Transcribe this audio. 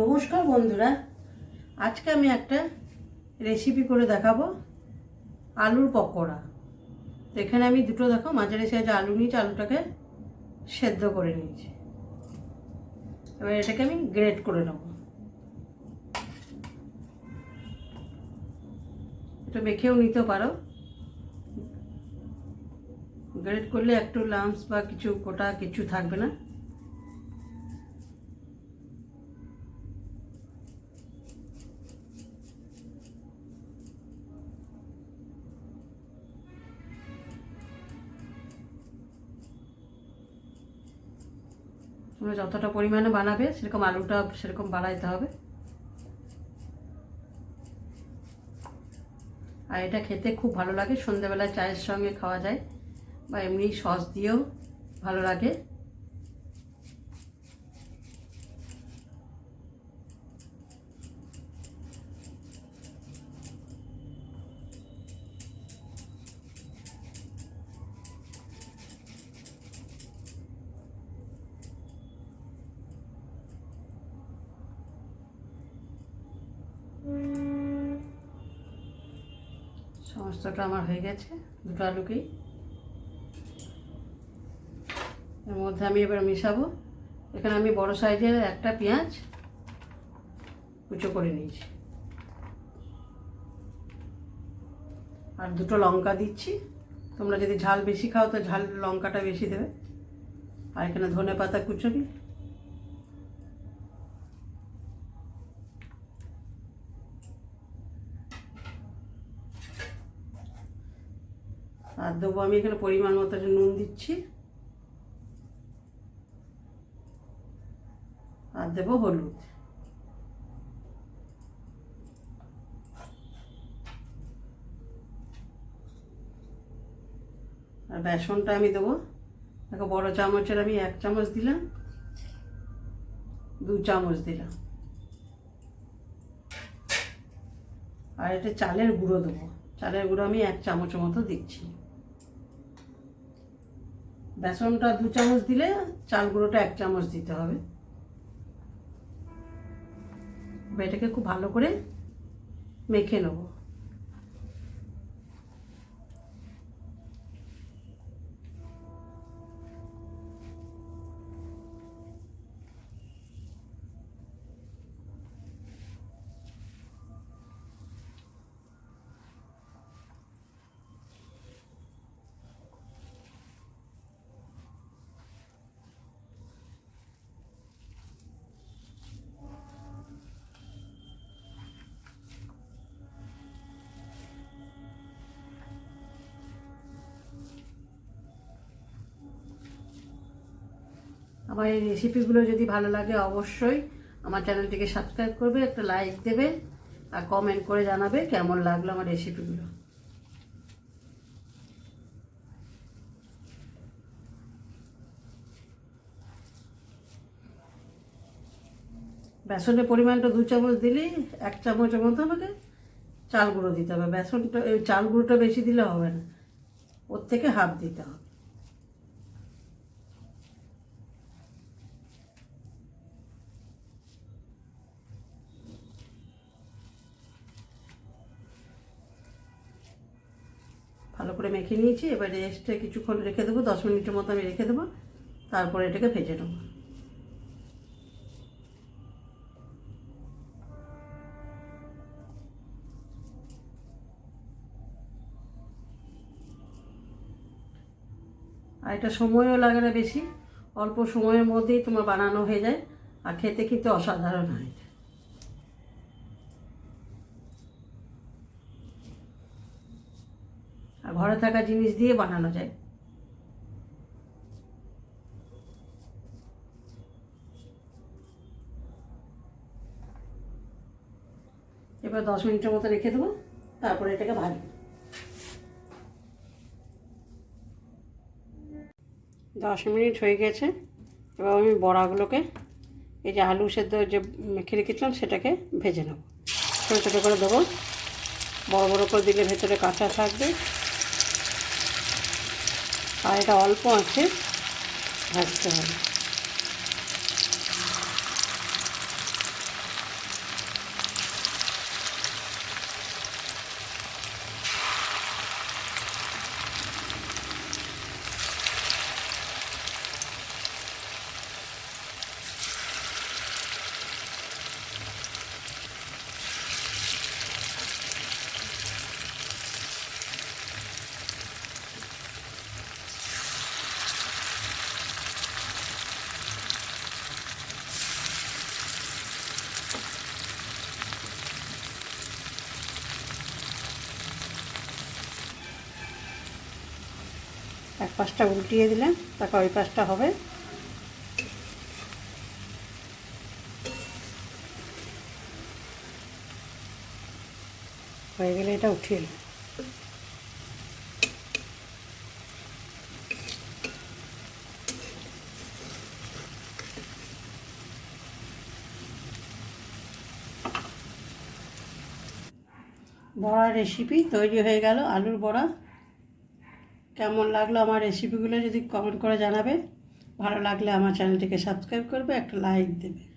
নমস্কার বন্ধুরা। আজকে আমি একটা রেসিপি করে দেখাবো, আলুর পকোড়া। এখানে আমি দুটো দেখো, মাঝারি সাইজ আলু নিয়েছি, আলুটাকে সেদ্ধ করে নিয়েছি। এবার এটাকে আমি গ্রেট করে নেব। এটা মেখেও নিতে পারো। গ্রেট করলে একটু লামস বা কিছু কোটা কিছু থাকবে না। তোমরা যতটা পরিমাণে বানাবে, সেরকম আলুটা সেরকম বাড়াইতে হবে। আর এটা খেতে খুব ভালো লাগে, সন্ধ্যাবেলায় চায়ের সঙ্গে খাওয়া যায়, বা এমনি সস দিয়েও ভালো লাগে। সমস্তটা আমার হয়ে গেছে, দুটো আলুকেই। এর মধ্যে আমি এবার মিশাবো। এখানে আমি বড় সাইজের একটা পেঁয়াজ কুচো করে নিয়েছি। আর দুটো লঙ্কা দিচ্ছি। তোমরা যদি ঝাল বেশি খাও তো ঝাল লঙ্কাটা বেশি দেবে। আর এখানে ধনে পাতা কুচোবি আর দেবো আমি এখানে পরিমাণ মতো নুন দিচ্ছি। আর দেবো হলুদ। আর বেসনটা আমি দেবো। দেখো বড় চামচের আমি এক চামচ দিলাম, দু চামচ দিলাম। আর এটা চালের গুঁড়ো দেবো। চালের গুঁড়ো আমি এক চামচ মতো দিচ্ছি। বেসনটা দু চামচ দিলে চাল গুঁড়োটা এক চামচ দিতে হবে। এটাকে খুব ভালো করে মেখে নেব। আমার এই রেসিপিগুলো যদি ভালো লাগে অবশ্যই আমার চ্যানেলটিকে সাবস্ক্রাইব করবে, একটা লাইক দেবে, আর কমেন্ট করে জানাবে কেমন লাগল আমার রেসিপিগুলো বেসনের পরিমাণটা দু চামচ দিলেই এক চামচের মতো আমাকে চাল গুঁড়ো দিতে হবে। বেসনটা চাল গুঁড়োটা বেশি দিলে হবে না। ওর থেকে হাফ দিতে হবে। ভালো করে মেখে নিয়েছি, এবার রেস্টে কিছুক্ষণ রেখে দেবো, দশ মিনিটের মতো আমি রেখে দেবো, তারপরে এটাকে ভেজে নেব। আর এটা সময়ও লাগে না বেশি, অল্প সময়ের মধ্যেই তোমার বানানো হয়ে যায়, আর খেতে কিন্তু অসাধারণ হয়। ঘরে থাকা জিনিস দিয়ে বানানো যায়। এবার দশ মিনিটের মতো রেখে দেবো, তারপরে এটাকে ভাজবো দশ মিনিট হয়ে গেছে, এবার আমি বড়াগুলোকে, এই যে আলু সেদ্ধ যে মেখে রেখেছিলাম সেটাকে ভেজে নেব। ছোটো ছোটো করে দেবো, বড় বড় করে দিলে ভেতরে কাঁচা থাকবে। আর এটা অল্প আছে ভাজতে হবে। এক পাশটা উল্টিয়ে দিলাম তারপর ওই পাশটা হবে। হয়ে গেলে এটা উঠিয়ে নেব বড়া রেসিপি তৈরি হয়ে গেল, আলুর বড়া। কেমন লাগল আমার রেসিপিগুলো যদি কমেন্ট করে জানাবে, ভালো লাগলে আমার চ্যানেলটিকে সাবস্ক্রাইব করবে, একটা লাইক দেবে।